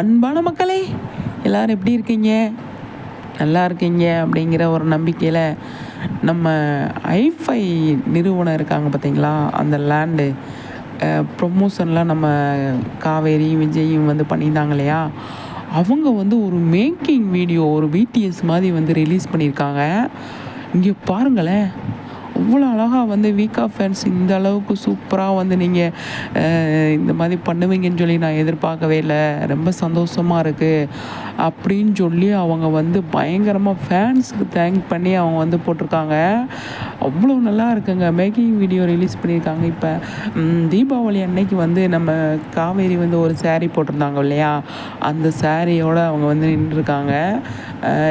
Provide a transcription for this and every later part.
அன்பான மக்களே எல்லோரும் எப்படி இருக்கீங்க? நல்லா இருக்கீங்க அப்படிங்கிற ஒரு நம்பிக்கையில் நம்ம ஐஃபை நிறுவனம் இருக்காங்க பார்த்தீங்களா? அந்த லேண்டு. ப்ரொமோஷன்லாம் நம்ம காவேரி விஜயும் வந்து பண்ணியிருந்தாங்க இல்லையா? அவங்க வந்து ஒரு மேக்கிங் வீடியோ ஒரு பிடிஎஸ் மாதிரி வந்து ரிலீஸ் பண்ணியிருக்காங்க. இங்கே பாருங்களேன். அவ்வளோ அழகாக வந்து வீக்கா ஃபேன்ஸ் இந்த அளவுக்கு சூப்பராக வந்து நீங்கள் இந்த மாதிரி பண்ணுவீங்கன்னு சொல்லி நான் எதிர்பார்க்கவே இல்லை. ரொம்ப சந்தோஷமாக இருக்குது அப்படின்னு சொல்லி அவங்க வந்து பயங்கரமாக ஃபேன்ஸுக்கு தேங்க் பண்ணி அவங்க வந்து போட்டிருக்காங்க. அவ்வளோ நல்லா இருக்குங்க. மேக்கிங் வீடியோ ரிலீஸ் பண்ணியிருக்காங்க இப்போ. தீபாவளி அன்னைக்கு வந்து நம்ம காவேரி வந்து ஒரு சேரீ போட்டிருந்தாங்க இல்லையா? அந்த சேரீயோடு அவங்க வந்து நின்றுருக்காங்க.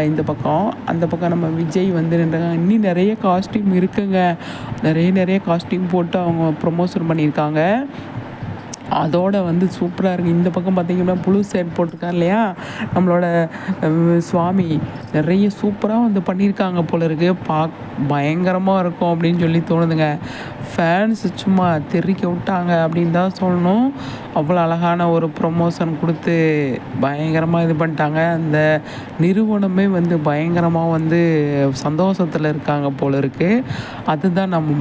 இந்த பக்கம். அந்த பக்கம் நம்ம விஜய் வந்து நின்றுருக்காங்க. இன்னும் நிறைய காஸ்டியூம் இருக்குங்க. நிறைய நிறைய காஸ்டியூம் போட்டு அவங்க ப்ரொமோஷன் பண்ணியிருக்காங்க. அதோடு வந்து சூப்பராக இருக்குது இந்த பக்கம் பார்த்திங்கன்னா புழு சேட் போட்டிருக்கார் இல்லையா? நம்மளோட சுவாமி. நிறைய சூப்பராக வந்து பண்ணியிருக்காங்க போல இருக்குது பா பயங்கரமாக இருக்கும் அப்படின்னு சொல்லி தோணுதுங்க. ஃபேன்ஸ் சும்மா தெறிக்க விட்டாங்க அப்படின்னு தான் சொல்லணும். அவ்வளோ அழகான ஒரு ப்ரொமோஷன் கொடுத்து பயங்கரமாக இது பண்ணிட்டாங்க. அந்த நிறுவனமே வந்து பயங்கரமாக வந்து சந்தோஷத்தில் இருக்காங்க போல இருக்குது அதுதான் நம்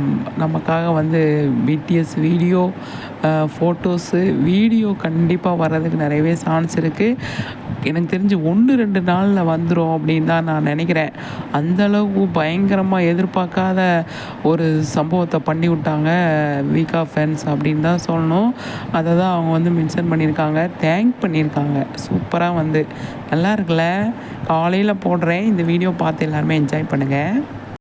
நமக்காக வந்து பிடிஎஸ் வீடியோ ஃபோட்டோஸு வீடியோ கண்டிப்பாக வர்றதுக்கு நிறையவே சான்ஸ் இருக்குது எனக்கு தெரிஞ்சு ஒன்று ரெண்டு நாளில் வந்துடும் அப்படின்னு தான் நான் நினைக்கிறேன். அந்தளவுக்கு பயங்கரமாக எதிர்பார்க்காத ஒரு சம்பவத்தை பண்ணி விட்டாங்க வீக்கா ஃபேன்ஸ் அப்படின்னு தான் சொல்லணும். அதை தான் அவங்க வந்து மென்ஷன் பண்ணியிருக்காங்க. தேங்க் பண்ணியிருக்காங்க. சூப்பராக வந்து. நல்லா இருக்குல்ல? காலையில் போடுறேன். இந்த வீடியோ பார்த்து எல்லாருமே என்ஜாய் பண்ணுங்கள்